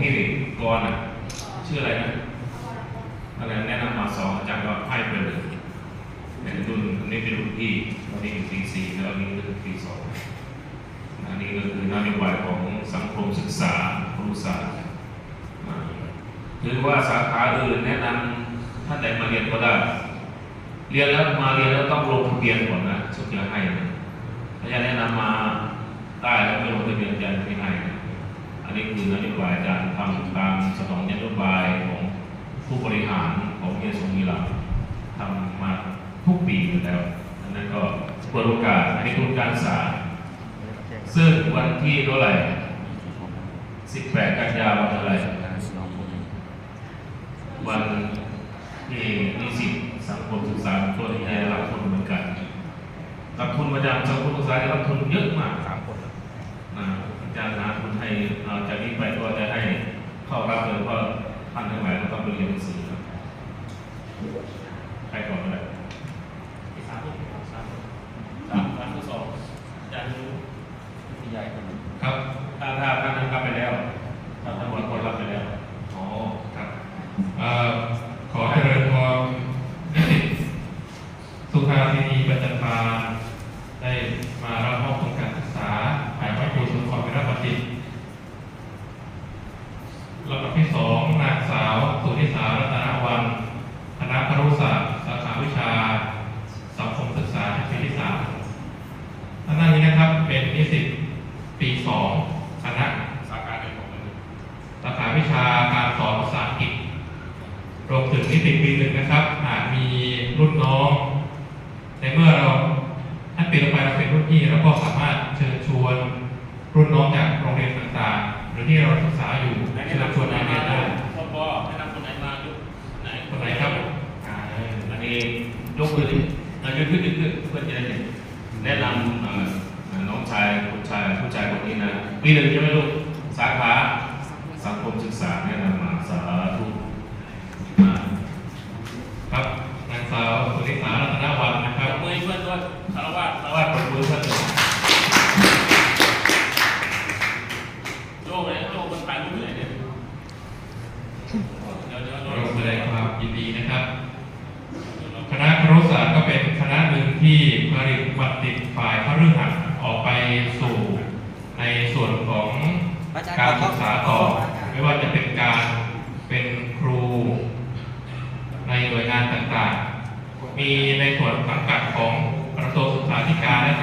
พี่กรณ์อะชื่ออะไรนะอะไรแนะนำมาสองอาจารย์ก็ให้ไปเลยเป็นรุ่นนนี้เป็นรุ่นพี่อันนี้อยู่ปีสี่แล้วอันนี้คือปีสองอันนี้ก็คือนโยบายของสังคมศึกษาครุศาสตร์หรือว่าสาขาอื่นแนะนำท่านใดมาเรียนก็ได้ เรียนแล้วมาเรียนแล้วต้องลงทะเบียนก่อนนะสุดจะให้นะถ้าจะแนะนำมาได้แล้วไม่ลงทะเบียนจะอันนี้คือนโยบายอาจารย์ทำตามสนองนโยบายของผู้บ ริหารของเยสงมีหลักทำมาทุกปีอยู่แล้วอันนั้นก็เปิดโอกาสอันนี้ทุนการศึกษา ซึ่งวันที่เท่าไหร่ 18 กันยายนวันอะไร วันที่นิสิตสังคมศึกษาตัวที่ได้รับทุนเหมือนกันรับทุนประจำสังคมศึกษาได้รับทุนเยอะมากสามคนนะอาจารย์หาทุนให้จากนี้ไปก็จะให้เข้ารับเลยเพราะท่านทั้งหลาย ก็ต้องไปเรียนหนังสือครับใครก่อนก็ได้สามทุกสามสามสามทุกสองอาจารย์รู้ใหญ่ครับครับถ้าถ้าท่านนั้นรับไปแล้วถ้าท่านหมดคนรับไปแล้วอ๋อครับเอ่อขอเจริญพรนิสิตสุภาพินีปัญจพาได้มารับมอบทุนการศึกษาภายพระครูสุนทรวิรบัณฑิตลำดับที่ สองนางสาว สุนิสารัตนวันคณะครุศาสตร์สาขาวิชา สังคมศึกษาชั้นปีที่สามท่านหน้านี้นะครับเป็นนิสิตปีสองคณะสาขาหนึ่งของมันสาขาวิชาการสอนภาษาอังกฤษรวมถึงนิติปีหนึ่งนะครับหากมีรุ่นน้อง ในเมื่อเราท่านปีต่อไปเราเป็นรุ่นพี่เราก็สามารถเชิญชวนรุ่นน้องจากโรงเรียนต่างๆ หรือที่เราศึกษาอยู่ไหนเชิญแนะนำชควนนไหนมาเรีมายนได้ ได้พ่อพ่อแนะนำคนไหนมายุคไหนคนไหนครับอ่าอันนี้ยกมือดิอะยกขึ้นขึ้นเพื่อจะได้เห็นแนะนำเอ่อน้องชายคุณชายผู้ชายคนนี้นะปีหนึ่งใช่ไหมลูกสาขาสังคมศึกษาแนะนำมาสาธุอ่าครับนางสาวสุนิสารัตนวันนะค จั รั บบ มือเพื่อนด้วยสารวัตร เพราะว่าคนรู้ท่านเลย โลกเลยโลกมันไปรู้ไหนเนี่ย เราแสดงความยินดีนะครับ คณะครุศาสตร์ก็เป็นคณะหนึ่งที่ผลิตบัณฑิตฝ่ายพระฤหัสออกไปสู่ในส่วนของการศึกษาต่อ ไม่ว่าจะเป็นการเป็นครู ในหน่วยงานต่างๆ มีในส่วนสังกัดของกระทรวงศึกษาธิการและ